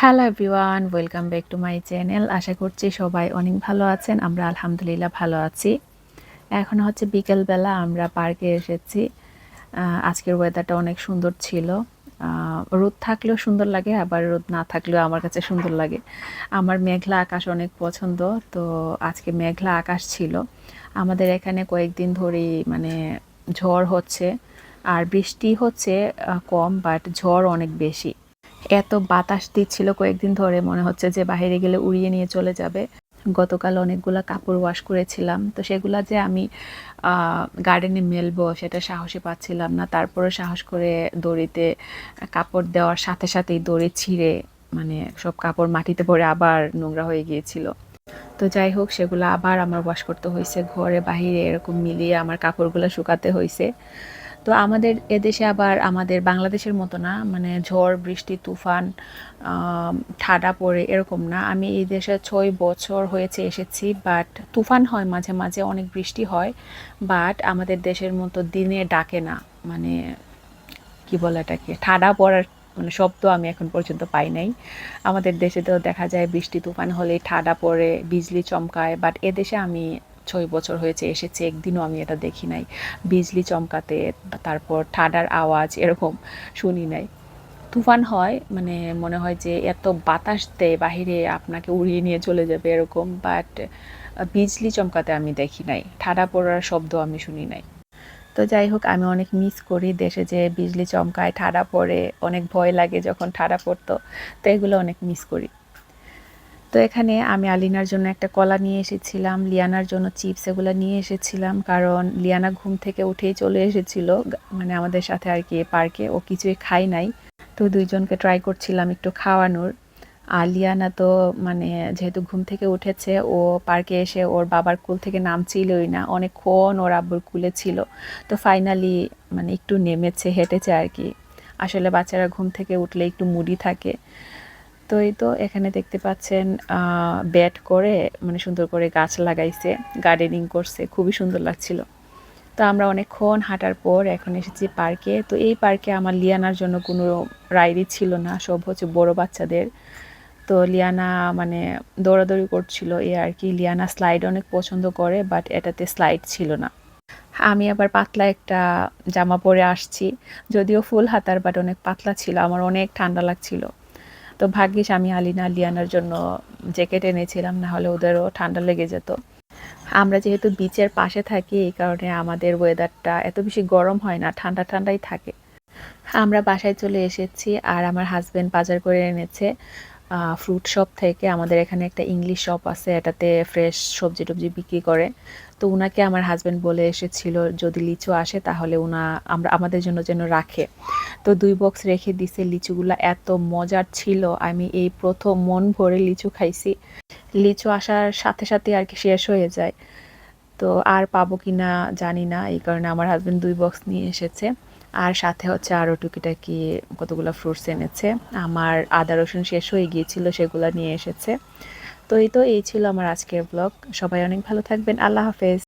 Hello everyone, welcome back to my channel. আশা করছি সবাই অনেক ভালো আছেন, আমরা আলহামদুলিল্লাহ ভালো আছি। এখন হচ্ছে বিকেলবেলা আমরা পার্কে এসেছি। আজকের ওয়েদারটা অনেক সুন্দর ছিল। রোদ থাকলেও সুন্দর লাগে, আবার রোদ না থাকলেও আমার কাছে সুন্দর লাগে। আমার মেঘলা আকাশ অনেক পছন্দ, তো আজকে মেঘলা আকাশ ছিল। আমাদের এখানে কয়েকদিন ধরেই মানে ঝড় হচ্ছে, আর বৃষ্টি হচ্ছে কম বাট ঝড় অনেক বেশি। এত বাতাস দিচ্ছিল কয়েকদিন ধরে, মনে হচ্ছে যে বাইরে গেলে উড়িয়ে নিয়ে চলে যাবে। গতকাল অনেকগুলো কাপড় ওয়াশ করেছিলাম। তো সেগুলা যে আমি গার্ডেনে মেলবো সেটা সাহসী পাচ্ছিলাম না। তারপরে সাহস করে দড়িতে কাপড় দেওয়ার সাথে সাথেই দড়ি ছিঁড়ে মানে সব কাপড় মাটিতে পড়ে আবার নোংরা হয়ে গিয়েছিল। তো যাই হোক, সেগুলো আবার আমার ওয়াশ করতে হয়েছে ঘরে বাহিরে এরকম মিলিয়ে আমার কাপড়গুলো শুকাতে হয়েছে তো আমাদের এদেশে আবার আমাদের বাংলাদেশের মতো না মানে ঝড়, বৃষ্টি, তুফান ঠাডা পড়ে এরকম না। আমি এই দেশে ছয় বছর হয়েছে এসেছি বাট তুফান হয় মাঝে মাঝে, অনেক বৃষ্টি হয় বাট আমাদের দেশের মতো দিনে ডাকে না। মানে কি বলে এটাকে? ঠাডা পড়ার মানে শব্দ আমি এখন পর্যন্ত পাই নাই। আমাদের দেশে তো দেখা যায় বৃষ্টি, তুফান হলে ঠাডা পড়ে, বিজলি চমকায় বাট এদেশে আমি ছয় বছর হয়েছে, এসেছে, একদিনও আমি এটা দেখি নাই। বিজলি চমকাতে, তারপর ঠাডার আওয়াজ এরকম শুনি নাই। তুফান হয় মানে মনে হয় যে এত বাতাস দেয়, বাহিরে আপনাকে উড়িয়ে নিয়ে চলে যাবে এরকম বাট বিজলি চমকাতে আমি দেখি নাই। ঠাডা পড়ার শব্দ আমি শুনি নাই। তো যাই হোক, আমি অনেক মিস করি দেশে যে বিজলি চমকায় ঠাডা পড়ে, অনেক ভয় লাগে যখন ঠাডা পড়তো, তো এগুলো অনেক মিস করি। তো এখানে আমি আলিনার জন্য একটা কলা নিয়ে এসেছিলাম, লিয়ানার জন্য চিপস এগুলো নিয়ে এসেছিলাম, কারণ লিয়ানা ঘুম থেকে উঠেই চলে এসেছিল মানে আমাদের সাথে আর কি পার্কে, ও কিছুই খাই নাই। তো দুইজনকে ট্রাই করছিলাম একটু খাওয়ানোর। আর লিয়ানা তো মানে যেহেতু ঘুম থেকে উঠেছে, ও পার্কে এসে ওর বাবার কুল থেকে নামছিলই না, অনেকক্ষণ ওর আব্বুর কুলে ছিল। তো ফাইনালি মানে একটু নেমেছে, হেঁটেছে আর কি। আসলে বাচ্চারা ঘুম থেকে উঠলে একটু মুডি থাকে। তো এই তো এখানে দেখতে পাচ্ছেন ব্যাট করে মানে সুন্দর করে গাছ লাগাইছে গার্ডেনিং করছে, খুবই সুন্দর লাগছিল। তো আমরা অনেকক্ষণ হাঁটার পর এখন এসেছি পার্কে। তো এই পার্কে আমার লিয়ানার জন্য কোনো রাইডই ছিল না, সব হচ্ছে বড় বাচ্চাদের। তো লিয়ানা মানে দৌড়াদৌড়ি করছিল, এ আর কি। লিয়ানা স্লাইড অনেক পছন্দ করে বাট এটাতে স্লাইড ছিল না। আমি আবার পাতলা একটা জামা পরে আসছি, যদিও ফুল হাতার বাট অনেক পাতলা ছিল। আমার অনেক ঠান্ডা লাগছিল। তো ভাগ্যিস আমি আলিনা লিয়ানার জন্য জ্যাকেট এনেছিলাম না হলে ওদেরও ঠান্ডা লেগে যেত। আমরা যেহেতু বিচের পাশে থাকি, এই কারণে আমাদের ওয়েদারটা এত বেশি গরম হয় না, ঠান্ডা ঠান্ডাই থাকে। আমরা বাসায় চলে এসেছি আর আমার হাজব্যান্ড বাজার করে এনেছে। ফ্রুট শপ থেকে আমাদের এখানে একটা ইংলিশ শপ আছে, এটাতে ফ্রেশ সবজি টবজি বিক্রি করে। তো উনাকে আমার হাজব্যান্ড বলে এসেছিল, যদি লিচু আসে তাহলে উনা, আমরা, আমাদের জন্য যেন রাখে। তো দুই বক্স রেখে দিছে, লিচুগুলা এত মজার ছিল। আমি এই প্রথম মন ভরে লিচু খাইছি। লিচু আসার সাথে সাথে আর কি শেষ হয়ে যায়। তো আর পাবো কি না জানি না, এই কারণে আমার হাজব্যান্ড দুই বক্স নিয়ে এসেছে। আর সাথে হচ্ছে আরও টুকিটাকি কতগুলো ফ্রুটস এনেছে। আমার আদা, রসুন শেষ হয়ে গিয়েছিল সেগুলো নিয়ে এসেছে। তো এই তো, এই ছিল আমার আজকের ব্লগ সবাই অনেক ভালো থাকবেন। আল্লাহ হাফেজ।